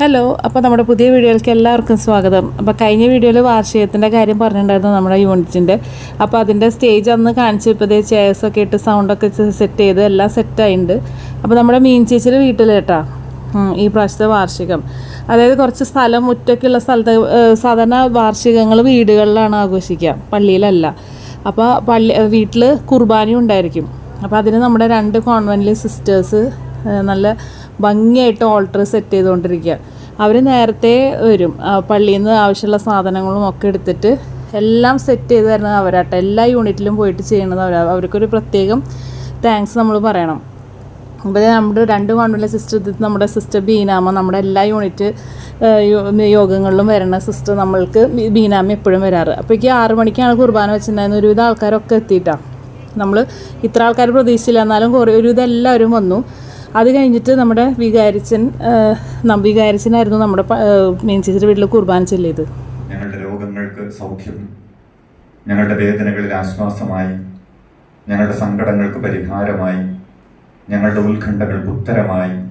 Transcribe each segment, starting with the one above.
Hello അപ്പോൾ നമ്മുടെ പുതിയ വീഡിയോയിലേക്ക് എല്ലാവർക്കും സ്വാഗതം. അപ്പോൾ കഴിഞ്ഞ വീഡിയോയിൽ വാർഷികത്തിന്റെ കാര്യം പറഞ്ഞിട്ടുണ്ടായിരുന്നു നമ്മുടെ യൂണിറ്റിന്റെ അപ്പോൾ അതിന്റെ സ്റ്റേജ് അന്ന് ഒക്കെ ചെയർസൊക്കെ ഇട്ട് സൗണ്ടൊക്കെ സെറ്റ് ചെയ്ത് എല്ലാം സെറ്റായിട്ടുണ്ട് അപ്പോൾ നമ്മുടെ മീൻ ചേച്ചിയുടെ വീട്ടിൽ കേട്ടോ ഈ പ്രാവശ്യത്തെ വാർഷികം. അതായത് കുറച്ച് സ്ഥലം മുറ്റൊക്കെയുള്ള സ്ഥലത്ത് സാധാരണ വാർഷികങ്ങൾ വീടുകളിലാണ് ആഘോഷിക്കുക പള്ളിയിലല്ല. അപ്പോൾ പള്ളി വീട്ടിൽ കുർബാനയും ഉണ്ടായിരിക്കും. അപ്പോൾ അതിന് നമ്മുടെ രണ്ട് കോൺവെന്റിലെ സിസ്റ്റേഴ്സ് നല്ല ഭംഗിയായിട്ട് ഓൾട്ടർ സെറ്റ് ചെയ്തുകൊണ്ടിരിക്കുക. അവർ നേരത്തെ വരും. പള്ളിയിൽ നിന്ന് ആവശ്യമുള്ള സാധനങ്ങളും ഒക്കെ എടുത്തിട്ട് എല്ലാം സെറ്റ് ചെയ്ത് തരുന്നത് അവരാട്ടെ. എല്ലാ യൂണിറ്റിലും പോയിട്ട് ചെയ്യണത് അവർ അവർക്കൊരു പ്രത്യേകം താങ്ക്സ് നമ്മൾ പറയണം. അപ്പോൾ നമ്മുടെ രണ്ട് കോൺവെന്റിലെ സിസ്റ്റർ നമ്മുടെ സിസ്റ്റർ ബീനാമ നമ്മുടെ എല്ലാ യൂണിറ്റ് യോഗങ്ങളിലും വരുന്ന സിസ്റ്റർ നമ്മൾക്ക് ബീനാമ എപ്പോഴും വരാറ്. അപ്പോഴേക്ക് ആറ് മണിക്കാണ് കുർബാന വെച്ചിട്ടുണ്ടായിരുന്നത്. ഒരുവിധം ആൾക്കാരൊക്കെ എത്തിയിട്ടാണ് നമ്മൾ ഇത്ര ആൾക്കാർ പ്രതീക്ഷിച്ചില്ല. എന്നാലും കുറേ ഒരുവിധം എല്ലാവരും വന്നു. അത് കഴിഞ്ഞിട്ട് നമ്മുടെ വികാരിച്ചൻ വികാരിച്ചനായിരുന്നു നമ്മുടെ പ- ഏഹ്, മീൻ ചേച്ചിയുടെ വീട്ടിൽ കുർബാന ചൊല്ലിയത്. ഞങ്ങളുടെ രോഗങ്ങൾക്ക് സൗഖ്യം ഞങ്ങളുടെ വേദനകളിൽ ആശ്വാസമായി ഞങ്ങളുടെ സങ്കടങ്ങൾക്ക് പരിഹാരമായി ഞങ്ങളുടെ ഉത്കണ്ഠകൾക്ക് ഉത്തരമായി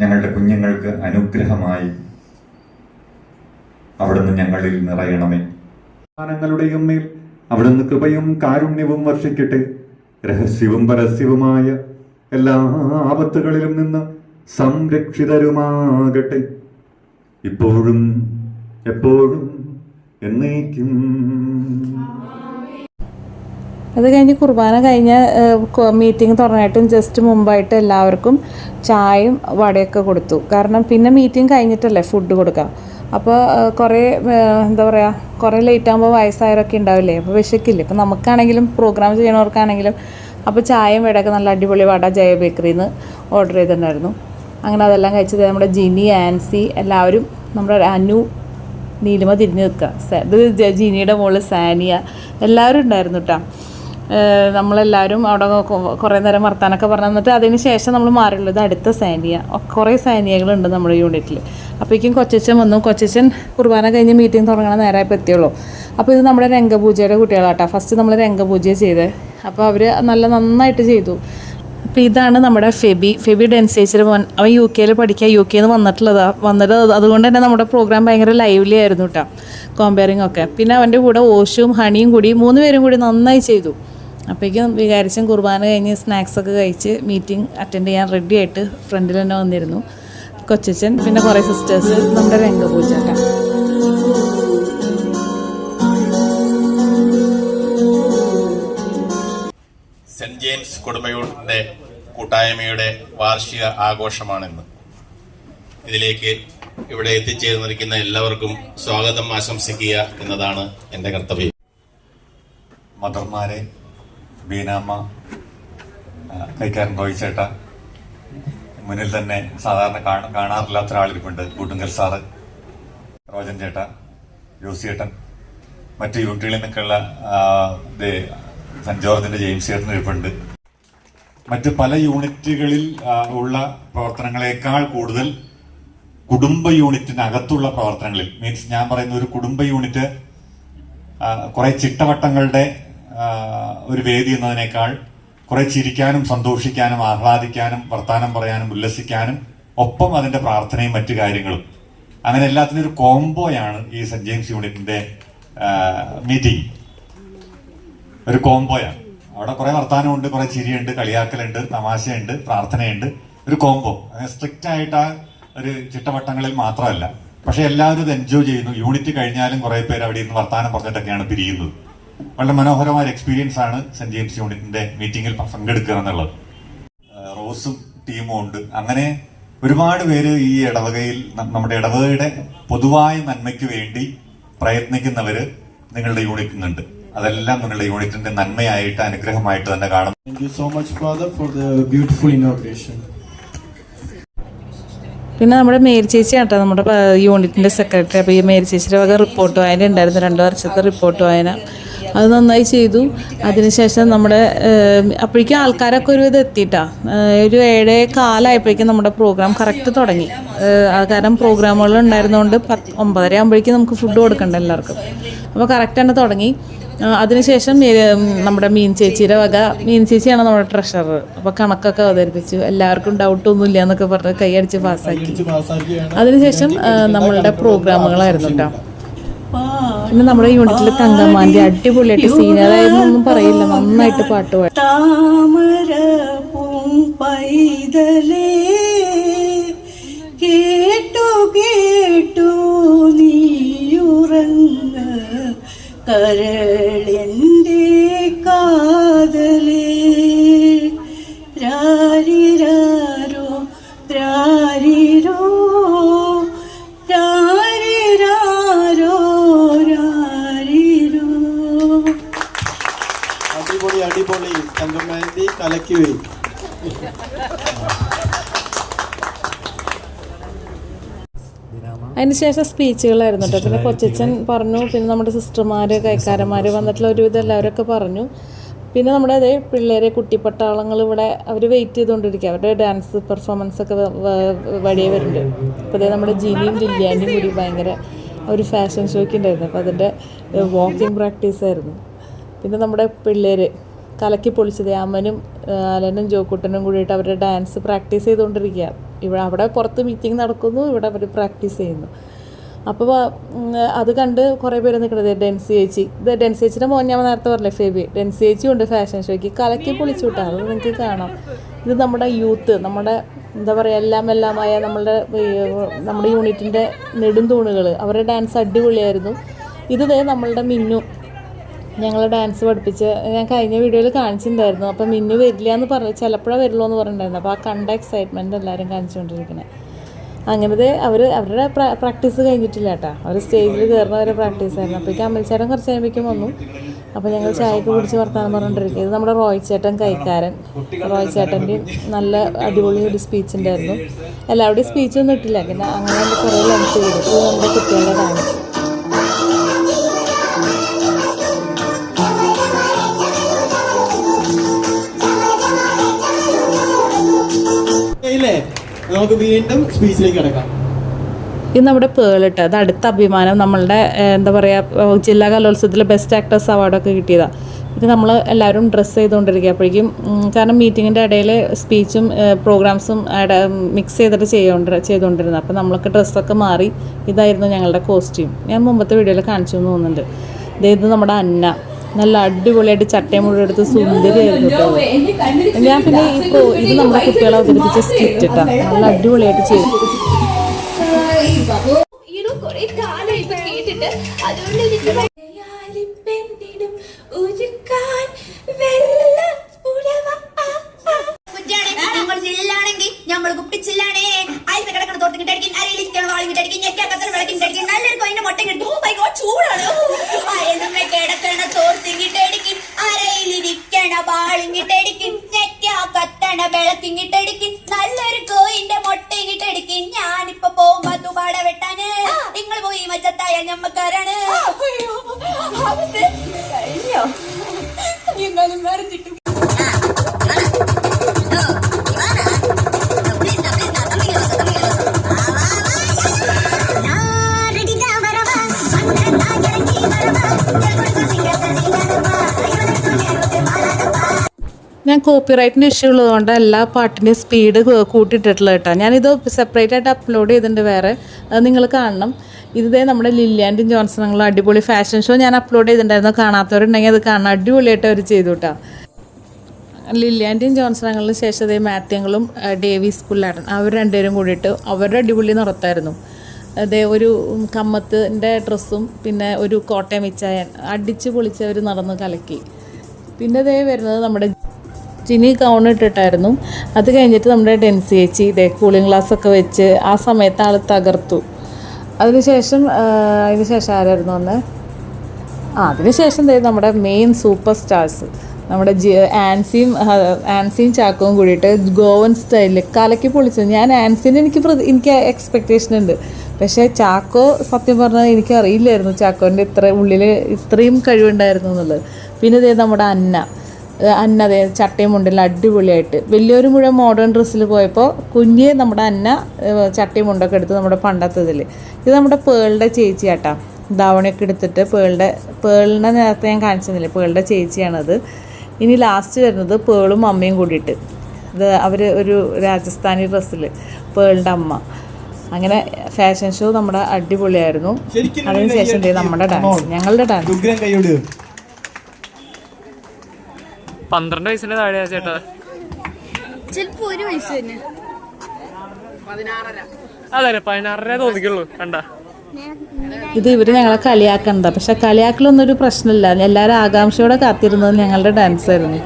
ഞങ്ങളുടെ കുഞ്ഞുങ്ങൾക്ക് അനുഗ്രഹമായി. അവിടുന്ന് ഞങ്ങളിൽ നിറയണമേ. സ്ഥാനങ്ങളുടെയും മേൽ അവിടുന്ന് കൃപയും കാരുണ്യവും വർഷിക്കട്ടെ. രഹസ്യവും പരസ്യവുമായ എല്ലാ ആപത്തുകളിലും നിന്ന് സംരക്ഷിതരുമാകട്ടെ. ഇപ്പോഴും എപ്പോഴും എന്നേക്കും. അത് കഴിഞ്ഞ് കുർബാന കഴിഞ്ഞ മീറ്റിംഗ് തുടങ്ങിയിട്ടും ജസ്റ്റ് മുമ്പായിട്ട് എല്ലാവർക്കും ചായയും വടയൊക്കെ കൊടുത്തു. കാരണം പിന്നെ മീറ്റിംഗ് കഴിഞ്ഞിട്ടല്ലേ ഫുഡ് കൊടുക്കുക അപ്പോൾ കുറേ എന്താ പറയുക കുറേ ലേറ്റ് ആകുമ്പോൾ വയസ്സായവരൊക്കെ ഉണ്ടാവില്ലേ? അപ്പോൾ വിശക്കില്ലേ? ഇപ്പോൾ നമുക്കാണെങ്കിലും പ്രോഗ്രാം ചെയ്യണവർക്കാണെങ്കിലും അപ്പോൾ ചായയും വടയൊക്കെ നല്ല അടിപൊളി വട ജയ ബേക്കറിയിൽ നിന്ന് ഓർഡർ ചെയ്തിട്ടുണ്ടായിരുന്നു. അങ്ങനെ അതെല്ലാം കഴിച്ചത് നമ്മുടെ ജിനി ആൻസി എല്ലാവരും നമ്മുടെ അനു നീലിമ തിരിഞ്ഞു നിൽക്കുക. ജിനിയുടെ മോൾ സാനിയ. എല്ലാവരും ഉണ്ടായിരുന്നു കേട്ടോ നമ്മളെല്ലാവരും അവിടെ കുറേ നേരം വർത്താനൊക്കെ പറഞ്ഞു തന്നിട്ട് അതിന് ശേഷം നമ്മൾ മാറിയുള്ളത് അടുത്ത സാനിയ. കുറേ സാനിയകളുണ്ട് നമ്മുടെ യൂണിറ്റിൽ അപ്പോഴേക്കും കൊച്ചച്ചൻ വന്നു. കൊച്ചച്ചൻ കുർബാന കഴിഞ്ഞ് മീറ്റിംഗ് തുടങ്ങണ നേരമായപ്പോൾ എത്തിയുള്ളൂ. അപ്പോൾ ഇത് നമ്മുടെ രംഗപൂജയുടെ കുട്ടികളാട്ടോ. ഫസ്റ്റ് നമ്മൾ രംഗപൂജ ചെയ്തത് അപ്പോൾ അവർ നല്ല നന്നായിട്ട് ചെയ്തു. അപ്പോൾ ഇതാണ് നമ്മുടെ ഫെബി. ഫെബി ഡെൻസേച്ചർ വൺ അവൻ യു കെയിൽ പഠിക്കുക യു കെയിൽ നിന്ന് വന്നിട്ടുള്ളതാ. വന്നിട്ട് അതുകൊണ്ട് തന്നെ നമ്മുടെ പ്രോഗ്രാം ഭയങ്കര ലൈവ്ലി ആയിരുന്നു കേട്ടോ കോമ്പയറിംഗ് ഒക്കെ. പിന്നെ അവന്റെ കൂടെ ഓഷും ഹണിയും കൂടി മൂന്ന് പേരും കൂടി നന്നായി ചെയ്തു. അപ്പോഴേക്കും വികാരിച്ചും കുർബാന കഴിഞ്ഞ് സ്നാക്സൊക്കെ കഴിച്ച് മീറ്റിംഗ് അറ്റൻഡ് ചെയ്യാൻ റെഡി ആയിട്ട് ഫ്രണ്ടിൽ തന്നെ വന്നിരുന്നു. കൊച്ചച്ചൻ പിന്നെ കുറേ സിസ്റ്റേഴ്സ് നമ്മുടെ രംഗപൂജ സെന്റ് ജെയിംസ് കുടുംബയുടെ കൂട്ടായ്മയുടെ വാർഷിക ആഘോഷമാണിന്ന്. ഇതിലേക്ക് ഇവിടെ എത്തിച്ചേർന്നിരിക്കുന്ന എല്ലാവർക്കും സ്വാഗതം ആശംസിക്കുക എന്നതാണ് എന്റെ കർത്തവ്യം. മദർമാരെ ബീനാമ്മ കൈക്കാരൻ കോയിച്ചേട്ട മുന്നിൽ തന്നെ സാധാരണ കാണ- കാണാറില്ലാത്ത ഒരാളിരിപ്പുണ്ട് കൂട്ടുങ്കൽ സാറ് റോജൻ ചേട്ട ജോസിയേട്ടൻ മറ്റ് യൂണിറ്റുകളിൽ നിന്നൊക്കെയുള്ള സെന്റ് ജോർജിന്റെ ജെയിംസ് ചേട്ടൻ ഇരിപ്പുണ്ട്. മറ്റ് പല യൂണിറ്റുകളിൽ ഉള്ള പ്രവർത്തനങ്ങളെക്കാൾ കൂടുതൽ കുടുംബ യൂണിറ്റിനകത്തുള്ള പ്രവർത്തനങ്ങളിൽ മീൻസ് ഞാൻ പറയുന്ന ഒരു കുടുംബ യൂണിറ്റ് കുറെ ചിട്ടവട്ടങ്ങളുടെ ഒരു വേദി എന്നതിനേക്കാൾ കുറെ ചിരിക്കാനും സന്തോഷിക്കാനും ആഹ്ലാദിക്കാനും വർത്താനം പറയാനും ഉല്ലസിക്കാനും ഒപ്പം അതിന്റെ പ്രാർത്ഥനയും മറ്റു കാര്യങ്ങളും. അങ്ങനെ എല്ലാത്തിനും ഒരു കോംബോയാണ് ഈ സെന്റ് ജെയിംസ് യൂണിറ്റിന്റെ മീറ്റിംഗ് ഒരു കോംബോയാണ്. അവിടെ കുറെ വർത്താനമുണ്ട് കുറെ ചിരിയുണ്ട് കളിയാക്കലുണ്ട് തമാശയുണ്ട് പ്രാർത്ഥനയുണ്ട്. ഒരു കോംബോ. അങ്ങനെ സ്ട്രിക്റ്റ് ആയിട്ട് ആ ഒരു ചിട്ടവട്ടങ്ങളിൽ മാത്രമല്ല. പക്ഷെ എല്ലാവരും ഇത് എൻജോയ് ചെയ്യുന്നു. യൂണിറ്റ് കഴിഞ്ഞാലും കുറെ പേര് അവിടെ ഇരുന്ന് വർത്താനം പറഞ്ഞിട്ടൊക്കെയാണ് പിരിയുന്നത്. വളരെ മനോഹരമായ ഒരു എക്സ്പീരിയൻസ് ആണ് സെന്റ് ജെയിംസ് യൂണിറ്റിന്റെ മീറ്റിംഗിൽ പങ്കെടുക്കുക എന്നുള്ളത്. റോസും ടീമും ഉണ്ട്. അങ്ങനെ ഒരുപാട് പേര് ഈ ഇടവകയിൽ നമ്മുടെ ഇടവകയുടെ പൊതുവായ നന്മയ്ക്ക് വേണ്ടി പ്രയത്നിക്കുന്നവര് നിങ്ങളുടെ യൂണിറ്റിൽ നിന്നുണ്ട്. അതെല്ലാം നിങ്ങളുടെ യൂണിറ്റിന്റെ നന്മയായിട്ട് അനുഗ്രഹമായിട്ട് തന്നെ കാണും. Thank you so much, Father, for the beautiful inauguration. പിന്നെ നമ്മുടെ മേരി ചേച്ചി ആട്ടോ നമ്മുടെ യൂണിറ്റിന്റെ യൂണിറ്റിന്റെ സെക്രട്ടറി അപ്പോൾ ഈ മേരി ചേച്ചിയുടെ വക റിപ്പോർട്ട് വായന ഉണ്ടായിരുന്നു. രണ്ട് വർഷത്തെ റിപ്പോർട്ട് വായന. അത് നന്നായി ചെയ്തു. അതിനുശേഷം നമ്മുടെ അപ്പോഴേക്കും ആൾക്കാരൊക്കെ ഒരു ഇത് എത്തിയിട്ടാ. ഒരു ഏഴേ കാലമായപ്പോഴേക്കും നമ്മുടെ പ്രോഗ്രാം കറക്റ്റ് തുടങ്ങി. കാരണം പ്രോഗ്രാമുകൾ ഉണ്ടായിരുന്നതുകൊണ്ട് പത്ത് ഒമ്പതര ആകുമ്പോഴേക്കും നമുക്ക് ഫുഡ് കൊടുക്കണ്ട എല്ലാവർക്കും. അപ്പോൾ കറക്റ്റ് തന്നെ തുടങ്ങി. അതിനുശേഷം നമ്മുടെ മീൻ ചേച്ചിയുടെ വക മീൻ ചേച്ചിയാണ് നമ്മുടെ ട്രഷറർ അപ്പോൾ കണക്കൊക്കെ അവതരിപ്പിച്ചു. എല്ലാവർക്കും ഡൗട്ടൊന്നും ഇല്ല എന്നൊക്കെ പറഞ്ഞ് കൈയടിച്ച് പാസ്സാക്കി അതിനുശേഷം നമ്മളുടെ പ്രോഗ്രാമുകളായിരുന്നു കേട്ടോ പിന്നെ നമ്മുടെ യൂണിറ്റിൽ തങ്കമാന്റെ അടിപൊളിയായിട്ട് അതായത് ഒന്നും പറയില്ല. നന്നായിട്ട് പാട്ട് പാടി. താമര പൈതലേ കേട്ടു കേട്ടു നീയുറങ്ങ കരളിന്റെ അതിനുശേഷം സ്പീച്ചുകളായിരുന്നു കേട്ടോ. പിന്നെ കൊച്ചച്ഛൻ പറഞ്ഞു പിന്നെ നമ്മുടെ സിസ്റ്റർമാർ കൈക്കാരന്മാർ വന്നിട്ടുള്ള ഒരുവിധം എല്ലാവരൊക്കെ പറഞ്ഞു. പിന്നെ നമ്മുടെ അതേ പിള്ളേരെ കുട്ടിപ്പട്ടാളങ്ങൾ ഇവിടെ അവർ വെയിറ്റ് ചെയ്തുകൊണ്ടിരിക്കുക അവരുടെ ഡാൻസ് പെർഫോമൻസ് ഒക്കെ വഴിയേ വരുന്നുണ്ട്. അപ്പോൾ അതേ നമ്മുടെ ജിനിയും ലില്ലിയാന്റെയും കൂടി ഭയങ്കര ഒരു ഫാഷൻ ഷോയ്ക്ക് ഉണ്ടായിരുന്നു. അപ്പോൾ അതിന്റെ വാക്കിംഗ് പ്രാക്ടീസ് ആയിരുന്നു. പിന്നെ നമ്മുടെ പിള്ളേർ കലക്കി പൊളിച്ചത്. അമ്മനും അലനും ജോക്കുട്ടനും കൂടിയിട്ട് അവരുടെ ഡാൻസ് പ്രാക്ടീസ് ചെയ്തുകൊണ്ടിരിക്കുക. ഇവിടെ അവിടെ പുറത്ത് മീറ്റിംഗ് നടക്കുന്നു ഇവിടെ അവർ പ്രാക്ടീസ് ചെയ്യുന്നു. അപ്പോൾ അത് കണ്ട് കുറേ പേര് നിൽക്കുന്നത്. ഡെൻസി ചേച്ചി. ഇത് ഡെൻസി ചേച്ചിയുടെ മോൻ ഞാൻ നേരത്തെ പറഞ്ഞില്ലേ ഫേബി? ഡെൻസി ചേച്ചി ഉണ്ട് ഫാഷൻ ഷോയ്ക്ക് കലക്കി പൊളിച്ചു വിട്ടാൽ അത് നിങ്ങൾക്ക് കാണാം. ഇത് നമ്മുടെ യൂത്ത് നമ്മുടെ എന്താ പറയുക എല്ലാം എല്ലാമായ നമ്മളുടെ നമ്മുടെ യൂണിറ്റിന്റെ നെടുംതൂണുകൾ അവരുടെ ഡാൻസ് അടിപൊളിയായിരുന്നു. ഇത് നമ്മളുടെ മിന്നു. ഞങ്ങൾ ഡാൻസ് പഠിപ്പിച്ച് ഞാൻ കഴിഞ്ഞ വീഡിയോയിൽ കാണിച്ചിട്ടുണ്ടായിരുന്നു. അപ്പോൾ മിന്നു വരില്ല എന്ന് പറഞ്ഞു ചിലപ്പോഴേ വരുള്ളൂ എന്ന് പറഞ്ഞിട്ടുണ്ടായിരുന്നു. അപ്പോൾ ആ കണ്ട എക്സൈറ്റ്മെന്റ് എല്ലാവരും കാണിച്ചുകൊണ്ടിരിക്കുന്നത് അങ്ങനത്തെ അവർ അവരുടെ പ്രാക്ടീസ് കഴിഞ്ഞിട്ടില്ല കേട്ടോ. അവർ സ്റ്റേജിൽ കയറുന്ന വരെ പ്രാക്ടീസ് ആയിരുന്നു. ഈ അമ്മൽച്ചേട്ടൻ കുറച്ച് കഴിയുമ്പോഴേക്കും വന്നു. അപ്പോൾ ഞങ്ങൾ ചായക്ക് കുടിച്ച് വർത്താനം പറഞ്ഞുകൊണ്ടിരിക്കുക ഇത് നമ്മുടെ റോയ് ചേട്ടൻ കൈക്കാരൻ. റോയ് ചേട്ടന്റെയും നല്ല അടിപൊളി ഒരു സ്പീച്ച് ഉണ്ടായിരുന്നു. എല്ലാവരുടെയും സ്പീച്ചൊന്നും ഇട്ടില്ല. പിന്നെ അങ്ങനെ കുറേ ലഞ്ച് ചെയ്തു. നമ്മുടെ കുട്ടികളുടെ ഡാൻസ് നമുക്ക് വീണ്ടും സ്പീച്ചിലേക്ക് കിടക്കാം. നമ്മുടെ പേളിട്ട് അത് അടുത്ത അഭിമാനം നമ്മളുടെ എന്താ പറയുക ജില്ലാ കലോത്സവത്തിൽ ബെസ്റ്റ് ആക്ടേഴ്സ് അവാർഡൊക്കെ കിട്ടിയതാണ് ഇത് നമ്മൾ എല്ലാവരും ഡ്രസ്സ് ചെയ്തുകൊണ്ടിരിക്കുക അപ്പോഴേക്കും കാരണം മീറ്റിങ്ങിന്റെ ഇടയിൽ സ്പീച്ചും പ്രോഗ്രാംസും മിക്സ് ചെയ്തിട്ട് ചെയ്തുകൊണ്ട് ചെയ്തുകൊണ്ടിരുന്നത് അപ്പോൾ നമ്മളൊക്കെ ഡ്രസ്സൊക്കെ മാറി. ഇതായിരുന്നു ഞങ്ങളുടെ കോസ്റ്റ്യൂം ഞാൻ മുമ്പത്തെ വീഡിയോയിൽ കാണിച്ചു തോന്നുന്നുണ്ട്. ഇത് നമ്മുടെ അന്ന. നല്ല അടിപൊളിയായിട്ട് ചട്ടയും മുഴുവൻ എടുത്ത് സുന്ദരിയായിരുന്നു കേട്ടോ. ഞാൻ പിന്നെ ഇപ്പോൾ ഇത് നമ്മുടെ കുട്ടികളെ അവതരിപ്പിച്ച സ്കിറ്റ് ഇട്ടാ. നല്ല അടിപൊളിയായിട്ട് ചെയ്തു. ഞങ്ങൾ കുപ്പിച്ചില്ലാണേ അയൽ കിടക്കണ തോർത്തിട്ടടിക്കും അരയിലിരിക്കണം വാളിങ്ങിട്ടടിക്കും ഞെക്കാക്കത്തിൽ വിളക്കിട്ടടിക്കും നല്ലൊരു കൊയിന്റെ മുട്ട കിട്ടും ചൂടാണ് ഞാൻ കോപ്പിറൈറ്റിന്റെ ഇഷ്യൂ ഉള്ളതുകൊണ്ട് എല്ലാ പാട്ടിന്റെയും സ്പീഡ് കൂട്ടിയിട്ടിട്ടുള്ള കേട്ടോ. ഞാനിത് സെപ്പറേറ്റ് ആയിട്ട് അപ്ലോഡ് ചെയ്തിട്ടുണ്ട് വേറെ. നിങ്ങൾ കാണണം. ഇതേ നമ്മുടെ ലില്ലിയാൻഡും ജോൺസണുള്ള അടിപൊളി ഫാഷൻ ഷോ ഞാൻ അപ്ലോഡ് ചെയ്തിട്ടുണ്ടായിരുന്നു. കാണാത്തവരുണ്ടെങ്കിൽ അത് കാണാൻ അടിപൊളിയായിട്ട് അവർ ചെയ്തു കേട്ടോ. ലില്ലിയാന്റെയും ജോൺസണുകളിന് ശേഷം അതേ മാത്യങ്ങളും ഡേവിസ് പുല്ലാടൻ അവർ രണ്ടുപേരും കൂടിയിട്ട് അവരുടെ അടിപൊളി നിറത്തായിരുന്നു അതേ ഒരു കമ്മത്തിന്റെ ഡ്രസ്സും പിന്നെ ഒരു കോട്ടയം മിച്ചായൻ അടിച്ച് പൊളിച്ച് അവർ നടന്ന് കലക്കി. പിന്നെ അതേ വരുന്നത് നമ്മുടെ ജിനി ഗൗൺ ഇട്ടിട്ടായിരുന്നു. അത് കഴിഞ്ഞിട്ട് നമ്മുടെ ഡെൻസി ചേച്ചി ഇതേ കൂളിംഗ് ഗ്ലാസ് ഒക്കെ വെച്ച് ആ സമയത്ത് ആൾ തകർത്തു. അതിനുശേഷം അതിനുശേഷം ആരായിരുന്നു അന്ന് ആ അതിനുശേഷം നമ്മുടെ മെയിൻ സൂപ്പർ സ്റ്റാർസ് നമ്മുടെ ജി ആൻസിയും ആൻസിയും ചാക്കവും കൂടിയിട്ട് ഗോവൻ സ്റ്റൈലിൽ കലക്കി പൊളിച്ചു. ഞാൻ ആൻസിന് എനിക്ക് എനിക്ക് എക്സ്പെക്റ്റേഷൻ ഉണ്ട്. പക്ഷേ ചാക്കോ സത്യം പറഞ്ഞാൽ എനിക്ക് അറിയില്ലായിരുന്നു ചാക്കോന്റെ ഇത്ര ഉള്ളിൽ ഇത്രയും കഴിവുണ്ടായിരുന്നു എന്നുള്ളത്. പിന്നെ ഇതേ നമ്മുടെ അന്ന. അന്ന അതേ ചട്ടയും മുണ്ടല്ല അടിപൊളിയായിട്ട്. വലിയൊരു മുഴുവൻ മോഡേൺ ഡ്രസ്സിൽ പോയപ്പോൾ കുഞ്ഞ് നമ്മുടെ അന്ന ചട്ടയും മുണ്ടൊക്കെ എടുത്ത് നമ്മുടെ പണ്ടത്തെ ഇതിൽ ഇത് നമ്മുടെ പേളുടെ ചേച്ചിയാട്ടാ. ധാവണിയൊക്കെ എടുത്തിട്ട് പേളുടെ പേളിനെ നേരത്തെ ഞാൻ കാണിച്ചിരുന്നില്ലേ? പേളുടെ ചേച്ചിയാണത്. ഇനി ലാസ്റ്റ് വരുന്നത് പേളും അമ്മയും കൂടിയിട്ട്. ഇത് അവർ ഒരു രാജസ്ഥാനി ഡ്രസ്സിൽ പേളിന്റെ അമ്മ. അങ്ങനെ ഫാഷൻ ഷോ നമ്മുടെ അടിപൊളിയായിരുന്നു. അതിനുശേഷം നമ്മുടെ ഡാൻസ് ഞങ്ങളുടെ ഡാൻസ് പന്ത്രണ്ട് വയസ്സിന്റെ താഴെയാ ചേട്ടാ. ചിലപ്പോ ഒരു വയസ്സ് തന്നെ. അതെ പതിനാറര തോന്നിക്കുള്ളൂ കണ്ട. ഇത് ഇവർ ഞങ്ങളെ കളിയാക്കണ്ട. പക്ഷെ കളിയാക്കലൊന്നും ഒരു പ്രശ്നമില്ല. എല്ലാവരും ആകാംക്ഷയോടെ കാത്തിരുന്നത് ഞങ്ങളുടെ ഡാൻസ് ആയിരുന്നു.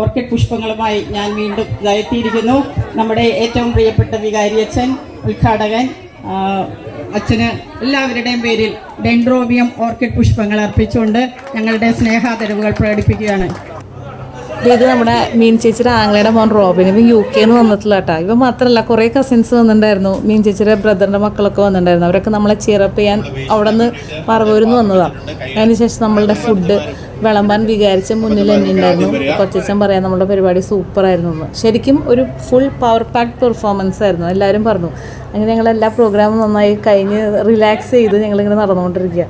ഓർക്കിഡ് പുഷ്പങ്ങളുമായി ഞാൻ വീണ്ടും ഇതായിത്തിയിരിക്കുന്നു നമ്മുടെ ഏറ്റവും പ്രിയപ്പെട്ട വികാരി അച്ഛൻ ഉദ്ഘാടകൻ അച്ഛന് എല്ലാവരുടെയും പേരിൽ ഡെൻഡ്രോബിയം ഓർക്കിഡ് പുഷ്പങ്ങൾ അർപ്പിച്ചുകൊണ്ട് ഞങ്ങളുടെ സ്നേഹാദരവുകൾ പ്രകടിപ്പിക്കുകയാണ്. ഇത് നമ്മുടെ മീൻ ചേച്ചിയുടെ ആംഗ്ലയുടെ മോൻ റോബിൻ ഇപ്പം യു കെ എന്ന് വന്നിട്ടില്ല കേട്ടോ. ഇവ മാത്രമല്ല കുറേ കസിൻസ് വന്നിട്ടുണ്ടായിരുന്നു. മീൻ ചേച്ചിയുടെ ബ്രദറിന്റെ മക്കളൊക്കെ വന്നിട്ടുണ്ടായിരുന്നു. അവരൊക്കെ നമ്മളെ ചിയറപ്പ് ചെയ്യാൻ അവിടെ നിന്ന് പറവൂരിൽ നിന്ന് വന്നതാണ് അതിനുശേഷം നമ്മളുടെ ഫുഡ് വിളമ്പാൻ വിചാരിച്ച മുന്നിൽ തന്നെ ഉണ്ടായിരുന്നു കൊച്ചച്ചൻ പറയാം നമ്മുടെ പരിപാടി സൂപ്പറായിരുന്നു എന്ന്. ശരിക്കും ഒരു ഫുൾ പവർ പാക്ക് പെർഫോമൻസ് ആയിരുന്നു. എല്ലാവരും പറഞ്ഞു. അങ്ങനെ ഞങ്ങൾ എല്ലാ പ്രോഗ്രാമും നന്നായി കഴിഞ്ഞ് റിലാക്സ് ചെയ്ത് ഞങ്ങളിങ്ങനെ നടന്നുകൊണ്ടിരിക്കുക.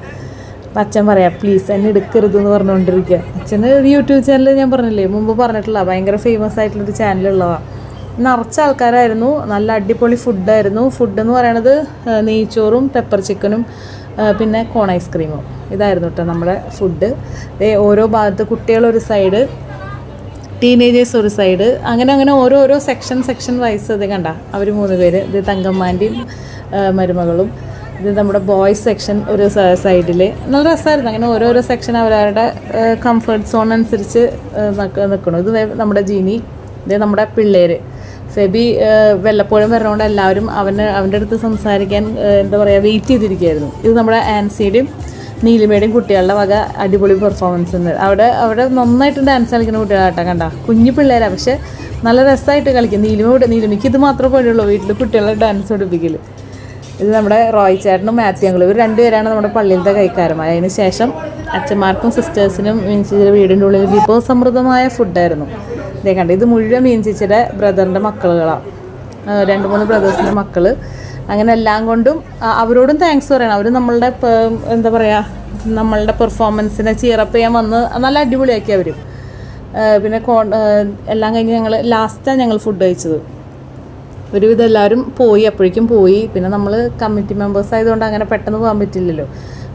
അപ്പം അച്ഛൻ പറയാം പ്ലീസ് എന്നെ എടുക്കരുത് എന്ന് പറഞ്ഞുകൊണ്ടിരിക്കുക അച്ഛന് യൂട്യൂബ് ചാനൽ ഞാൻ പറഞ്ഞില്ലേ മുമ്പ് പറഞ്ഞിട്ടുള്ള ഭയങ്കര ഫേമസ് ആയിട്ടുള്ളൊരു ചാനലുള്ളതാണ് നിറച്ച ആൾക്കാരായിരുന്നു നല്ല അടിപൊളി ഫുഡായിരുന്നു ഫുഡ് എന്ന് പറയണത് നെയ്ച്ചോറും പെപ്പർ ചിക്കനും പിന്നെ കോൺ ഐസ്ക്രീമും ഇതായിരുന്നു കേട്ടോ നമ്മുടെ ഫുഡ് ഓരോ ഭാഗത്ത് കുട്ടികളൊരു സൈഡ് ടീനേജേഴ്സ് ഒരു സൈഡ് അങ്ങനെ അങ്ങനെ ഓരോ ഓരോ സെക്ഷൻ സെക്ഷൻ വൈസ് ഇത് കണ്ട. അവർ മൂന്ന് പേര് ഇത് തങ്കമ്മാന്റെയും മരുമകളും. ഇത് നമ്മുടെ ബോയ്സ് സെക്ഷൻ ഒരു സൈഡിൽ നല്ല രസമായിരുന്നു അങ്ങനെ ഓരോരോ സെക്ഷൻ അവരവരുടെ കംഫർട്ട് സോൺ അനുസരിച്ച് നിൽക്കണം ഇത് നമ്മുടെ ജീനി ഇത് നമ്മുടെ പിള്ളേർ ഫെബി വല്ലപ്പോഴും വരണോണ്ട് എല്ലാവരും അവന് അവന്റെ അടുത്ത് സംസാരിക്കാൻ എന്താ പറയുക വെയിറ്റ് ചെയ്തിരിക്കുകയായിരുന്നു ഇത് നമ്മുടെ ആൻസിയുടെയും നീലിമയുടെയും കുട്ടികളുടെ വക അടിപൊളി പെർഫോമൻസ് ഉണ്ട് അവിടെ അവിടെ നന്നായിട്ട് ഡാൻസ് കളിക്കുന്ന കുട്ടികളാട്ടോ കണ്ട? കുഞ്ഞു പിള്ളേരാണ് പക്ഷെ നല്ല രസമായിട്ട് കളിക്കും. നീലിമ നീലിമയ്ക്ക് ഇത് മാത്രമേ പണിയുള്ളൂ വീട്ടിൽ കുട്ടികളെ ഡാൻസ് പഠിപ്പിക്കൽ ഇത് നമ്മുടെ റോയ് ചേട്ടനും മാത്യു അങ്കിളും. ഇവർ രണ്ടുപേരാണ് നമ്മുടെ പള്ളിയിലത്തെ കൈക്കാരന്മാർ. അതിന് ശേഷം അച്ഛന്മാർക്കും സിസ്റ്റേഴ്സിനും മീൻചിച്ചിയുടെ വീടിന്റെ ഉള്ളിൽ വിഭവസമൃദ്ധമായ ഫുഡായിരുന്നു. ഇതേ കണ്ട ഇത് മുഴുവൻ മീൻചിച്ചിയുടെ ബ്രദറിന്റെ മക്കളുകളാണ് രണ്ട് മൂന്ന് ബ്രദേഴ്സിന്റെ മക്കൾ അങ്ങനെ എല്ലാം കൊണ്ടും അവരോടും താങ്ക്സ് പറയണം. അവർ നമ്മളുടെ എന്താ പറയുക നമ്മളുടെ പെർഫോമൻസിനെ ചിയറപ്പ് ചെയ്യാൻ വന്ന് നല്ല അടിപൊളിയാക്കി അവരും. പിന്നെ എല്ലാം കഴിഞ്ഞ് ഞങ്ങൾ ലാസ്റ്റാണ് ഞങ്ങൾ ഫുഡ് കഴിച്ചത്. ഒരുവിധം എല്ലാവരും പോയി അപ്പോഴേക്കും പോയി. പിന്നെ നമ്മൾ കമ്മിറ്റി മെമ്പേഴ്സ് ആയതുകൊണ്ട് അങ്ങനെ പെട്ടെന്ന് പോകാൻ പറ്റില്ലല്ലോ.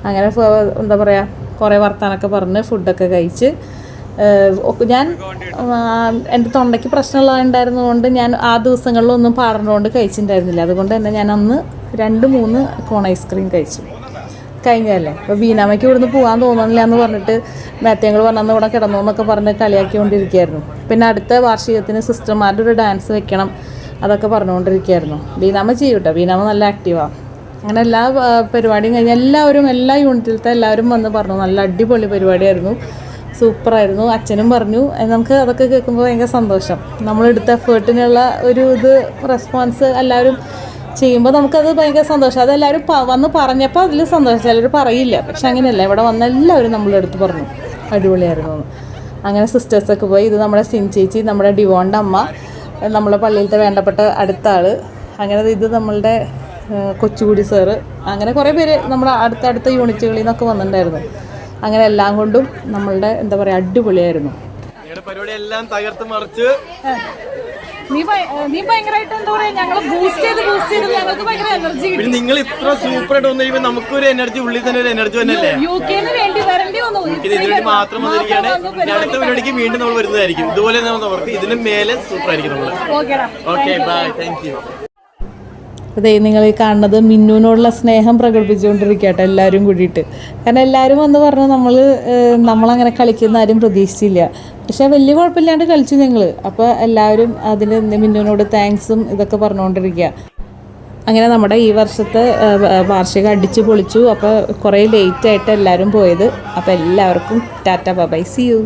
അങ്ങനെ എന്താ പറയുക കുറേ വർത്താനൊക്കെ പറഞ്ഞ് ഫുഡൊക്കെ കഴിച്ച് ഞാൻ എന്റെ തൊണ്ടയ്ക്ക് പ്രശ്നമുള്ളതുണ്ടായിരുന്നതുകൊണ്ട് ഞാൻ ആ ദിവസങ്ങളിലൊന്നും പാടുന്നതുകൊണ്ട് കഴിച്ചിട്ടുണ്ടായിരുന്നില്ല. അതുകൊണ്ട് തന്നെ ഞാൻ അന്ന് രണ്ട് മൂന്ന് കോൺ ഐസ്ക്രീം കഴിച്ചു. കഴിഞ്ഞല്ലേ അപ്പോൾ ബീനാമയ്ക്ക് ഇവിടുന്ന് പോകാൻ തോന്നുന്നില്ല എന്ന് പറഞ്ഞിട്ട് മാത്യങ്ങൾ പറഞ്ഞു ഇവിടെ കിടന്നു എന്നൊക്കെ പറഞ്ഞ് കളിയാക്കിക്കൊണ്ടിരിക്കുകയായിരുന്നു. പിന്നെ അടുത്ത വാർഷികത്തിന് സിസ്റ്റർമാരുടെ ഒരു ഡാൻസ് വെക്കണം. അതൊക്കെ പറഞ്ഞുകൊണ്ടിരിക്കുകയായിരുന്നു. ബീനാമ ചെയ്യും കേട്ടോ ബീനാമ നല്ല ആക്റ്റീവാണ് അങ്ങനെ എല്ലാ പരിപാടിയും കഴിഞ്ഞ് എല്ലാവരും എല്ലാ യൂണിറ്റിലത്തെ എല്ലാവരും വന്ന് പറഞ്ഞു. നല്ല അടിപൊളി പരിപാടിയായിരുന്നു. സൂപ്പറായിരുന്നു. അച്ഛനും പറഞ്ഞു. നമുക്ക് അതൊക്കെ കേൾക്കുമ്പോൾ ഭയങ്കര സന്തോഷം. നമ്മളെടുത്ത എഫേർട്ടിനുള്ള ഒരു ഇത് റെസ്പോൺസ് എല്ലാവരും ചെയ്യുമ്പോൾ നമുക്കത് ഭയങ്കര സന്തോഷം. അതെല്ലാവരും വന്ന് പറഞ്ഞപ്പോൾ അതിൽ സന്തോഷം. ചിലർ പറയില്ല. പക്ഷെ അങ്ങനെയല്ല. ഇവിടെ വന്ന എല്ലാവരും നമ്മളെ അടുത്ത് പറഞ്ഞു. അടിപൊളിയായിരുന്നു. അങ്ങനെ സിസ്റ്റേഴ്സൊക്കെ പോയി. ഇത് നമ്മുടെ സിൻ ചേച്ചി നമ്മുടെ ഡിവോണ്ട അമ്മ. നമ്മളെ പള്ളിയിലത്തെ വേണ്ടപ്പെട്ട അടുത്ത ആൾ അങ്ങനെ ഇത് നമ്മളുടെ കൊച്ചുകുടി സാറ്. അങ്ങനെ കുറേ പേര് നമ്മുടെ അടുത്തടുത്ത യൂണിറ്റുകളിൽ നിന്നൊക്കെ വന്നിട്ടുണ്ടായിരുന്നു. അങ്ങനെ എല്ലാം കൊണ്ടും നമ്മളുടെ എന്താ പറയുക അടിപൊളിയായിരുന്നു. പരിപാടി എല്ലാം തകർത്ത് മറിച്ച് നീ നീ ഭയങ്കരമായിട്ട് എന്താ പറയാ ഞങ്ങൾ ബൂസ്റ്റ് ചെയ്ത് ബൂസ്റ്റ് ചെയ്ത് ഞങ്ങൾക്ക് ഭയങ്കര എനർജി പിന്നെ നിങ്ങൾ ഇത്ര സൂപ്പർ ആയിട്ട് വന്നു കഴിയുമ്പോൾ നമുക്കൊരു എനർജി ഉള്ളിൽ തന്നെ ഒരു എനർജി തന്നെയല്ലേ യു കെന്ന് വേണ്ടി വരേണ്ടി വന്നു. ഇത് ഇതിനുവേണ്ടി മാത്രം വന്നിരിക്കുകയാണ്. ഇനി അടുത്ത പരിപാടിക്ക് വീണ്ടും നമ്മൾ വരുന്നതായിരിക്കും. ഇതുപോലെ നമുക്ക് ഇതിന് മേലെ സൂപ്പർ ആയിരിക്കും നമ്മൾ ഓക്കെ ബൈ താങ്ക് യു അതേ നിങ്ങൾ ഈ കാണുന്നത് മിന്നുവിനോടുള്ള സ്നേഹം പ്രകടിപ്പിച്ചുകൊണ്ടിരിക്കട്ടെ എല്ലാവരും കൂടിയിട്ട്. കാരണം എല്ലാവരും വന്ന് പറഞ്ഞു നമ്മൾ നമ്മളങ്ങനെ കളിക്കുന്ന ആരും പ്രതീക്ഷിച്ചില്ല. പക്ഷേ വലിയ കുഴപ്പമില്ലാണ്ട് കളിച്ചു നിങ്ങൾ അപ്പോൾ എല്ലാവരും അതിന് മിന്നുവിനോട് താങ്ക്സും ഇതൊക്കെ പറഞ്ഞുകൊണ്ടിരിക്കുക. അങ്ങനെ നമ്മുടെ ഈ വർഷത്തെ വാർഷികം അടിച്ചു പൊളിച്ചു. അപ്പോൾ കുറേ ലേറ്റായിട്ട് എല്ലാവരും പോയത്. അപ്പോൾ എല്ലാവർക്കും ടാറ്റ ബൈ സി യു